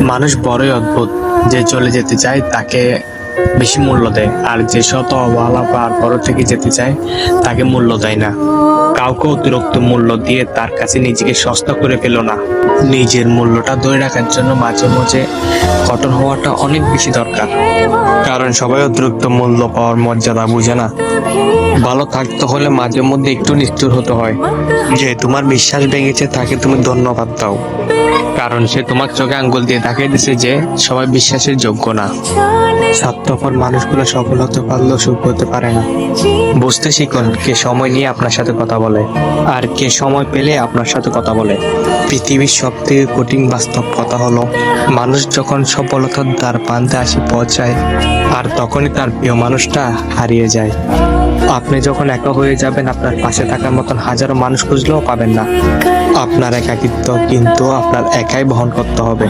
মানুষ বড়ই অদ্ভুত যে চলে যেতে চায় তাকে বেশি মূল্য দেয়। আর যে শত অবহেলা পাওয়ার পর থেকে যেতে চায়, তাকে মূল্য দেয় না। কাউকে অতিরিক্ত মূল্য দিয়ে তার কাছে নিজেকে সস্তা করে পেল না। নিজের মূল্যটা ধরে রাখার জন্য মাঝে মাঝে কঠোর হওয়াটা অনেক বেশি দরকার। কারণ সবাই অতিরিক্ত মূল্য পাওয়ার মর্যাদা বুঝে না। ভালো থাকতে হলে মাঝে মধ্যে একটু নিষ্ঠুর হতে হয়। যে তোমার বিশ্বাস ভেঙেছে তাকে তুমি ধন্যবাদ দাও। কারণ সে তোমার চোখে আঙ্গুল দিয়ে দেখাই দিছে যে সবাই বিশ্বাসের যোগ্য না। স্বার্থপর মানুষগুলো সফল হতে পারলেও সুখ হতে পারে না। বুঝতে শিখুন কে সময় নিয়ে আপনার সাথে কথা বলে আর কে সময় পেলে আপনার সাথে কথা বলে। পৃথিবীর সব থেকে কঠিন বাস্তব কথা হলো মানুষ যখন সফলতার দ্বার প্রান্তে আসে পৌঁছায় আর তখনই তার প্রিয় মানুষটা হারিয়ে যায়। আপনি যখন একা হয়ে যাবেন, আপনার পাশে থাকার মতন হাজারো মানুষ খুঁজলেও পাবেন না। আপনার একাকিত্ব কিন্তু আপনার একাই বহন করতে হবে।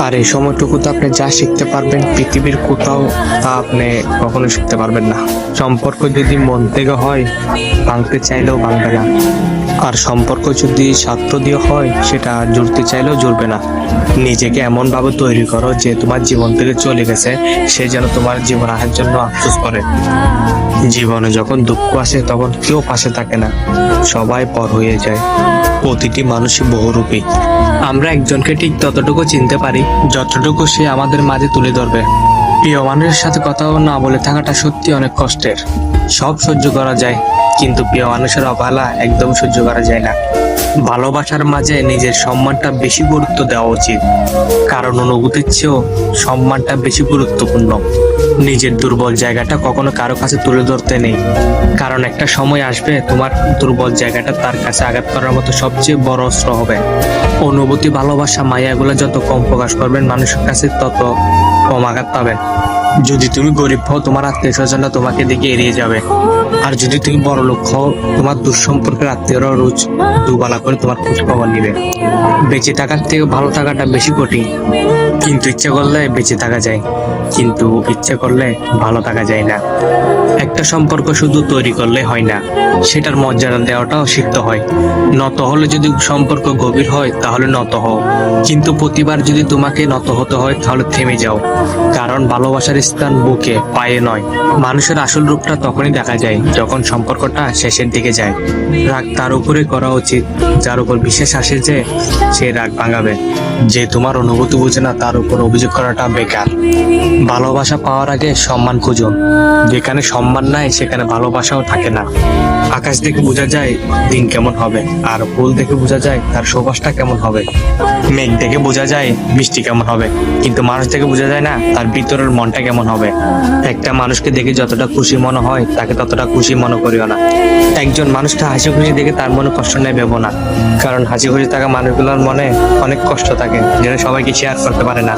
আর এই সময়টুকু তো আপনি যা শিখতে পারবেন, পৃথিবীর কোথাও তা আপনি কখনো শিখতে পারবেন না। সম্পর্ক যদি মন থেকে হয়, ভাঙতে চাইলেও ভাঙবে না। আর সম্পর্ক যদি স্বার্থ দিয়ে হয়, সেটা জুড়তে চাইলেও জুড়বে না। নিজেকে এমনভাবে তৈরি করো যে তোমার জীবন থেকে চলে গেছে, সে যেন তোমার জীবন আসার জন্য আফসোস করে। জীবনে যখন দুঃখ আসে, তখন কেউ পাশে থাকে না। সবাই পর হয়ে যায়। প্রতিটি মানুষই বহুরূপী। আমরা একজনকে ঠিক ততটুকু চিনতে পারি, যতটুকু সে আমাদের মাঝে তুলে ধরবে। প্রিয় মানুষের সাথে কথা না বলে থাকাটা সত্যি অনেক কষ্টের। সব সহ্য করা যায়, কিন্তু প্রিয় মানুষের অবহেলা একদম সহ্য করা যায় না। ভালোবাসার মাঝে নিজের সম্মানটা বেশি গুরুত্ব দেওয়া উচিত। কারণ অনুভূতির চেয়েও সম্মানটা বেশি গুরুত্বপূর্ণ। নিজের দুর্বল জায়গাটা কখনো কারও কাছে তুলে ধরতে নেই। কারণ একটা সময় আসবে তোমার দুর্বল জায়গাটা তার কাছে আঘাত করার মতো সবচেয়ে বড় অস্ত্র হবে। অনুভূতি, ভালোবাসা, মায়াগুলো যত কম প্রকাশ করবেন, মানুষের কাছে তত কম আঘাত পাবেন। যদি তুমি গরিব হও, তোমার আত্মীয় স্বজনরা তোমাকে দেখে এড়িয়ে যাবে। আর যদি তুমি বড় লোক হও, তোমার দুঃসম্পর্কের আত্মীয়রা রোজ দুবেলা করে তোমার খোঁজ খবর নিবে। বেঁচে থাকার থেকে ভালো থাকাটা বেশি কঠিন। কিন্তু ইচ্ছে করলে বেঁচে থাকা যায়, কিন্তু ইচ্ছে করলে ভালো থাকা যায় না। একটা সম্পর্ক শুধু তৈরি করলে হয় না, সেটার মর্যাদা দেওয়াটাও শিখতে হয়। নত হলে যদি সম্পর্ক গভীর হয়, তাহলে নত হও। কিন্তু প্রতিবার যদি তোমাকে নত হতে হয়, তাহলে থেমে যাও। কারণ ভালোবাসার স্থান বুকে পায়ে নয়। মানুষের আসল রূপটা তখনই দেখা যায় যখন সম্পর্কটা শেষের দিকে যায়। রাগ তার উপরে করা উচিত, যার উপর বিশেষ আসে যে সে রাগ ভাঙাবে। যে তোমার অনুভূতি বুঝে না তার উপর অভিযোগ করাটা বেকার। ভালোবাসা পাওয়ার আগে সম্মান খুঁজুন যেখানে সম্মান নাই, সেখানে ভালোবাসাও থাকে না। আকাশ দেখে বোঝা যায় দিন কেমন হবে, আর ফুল দেখে বোঝা যায় তার সুবাসটা কেমন হবে। মেঘ দেখে বোঝা যায় বৃষ্টি কেমন হবে, কিন্তু মানুষ দেখে বোঝা যায় না তার ভিতরের মনটা কেমন হবে? একটা মানুষকে দেখে যতটা খুশি মনে হয়, তাকে ততটা খুশি মনে করিও না। একজন মানুষটা হাসি খুশি দেখে তার মনে কষ্ট নেই ভেবো না। কারণ হাসি খুশি থাকা মানুষগুলোর মনে অনেক কষ্ট থাকে যেটা সবাইকে শেয়ার করতে পারে না।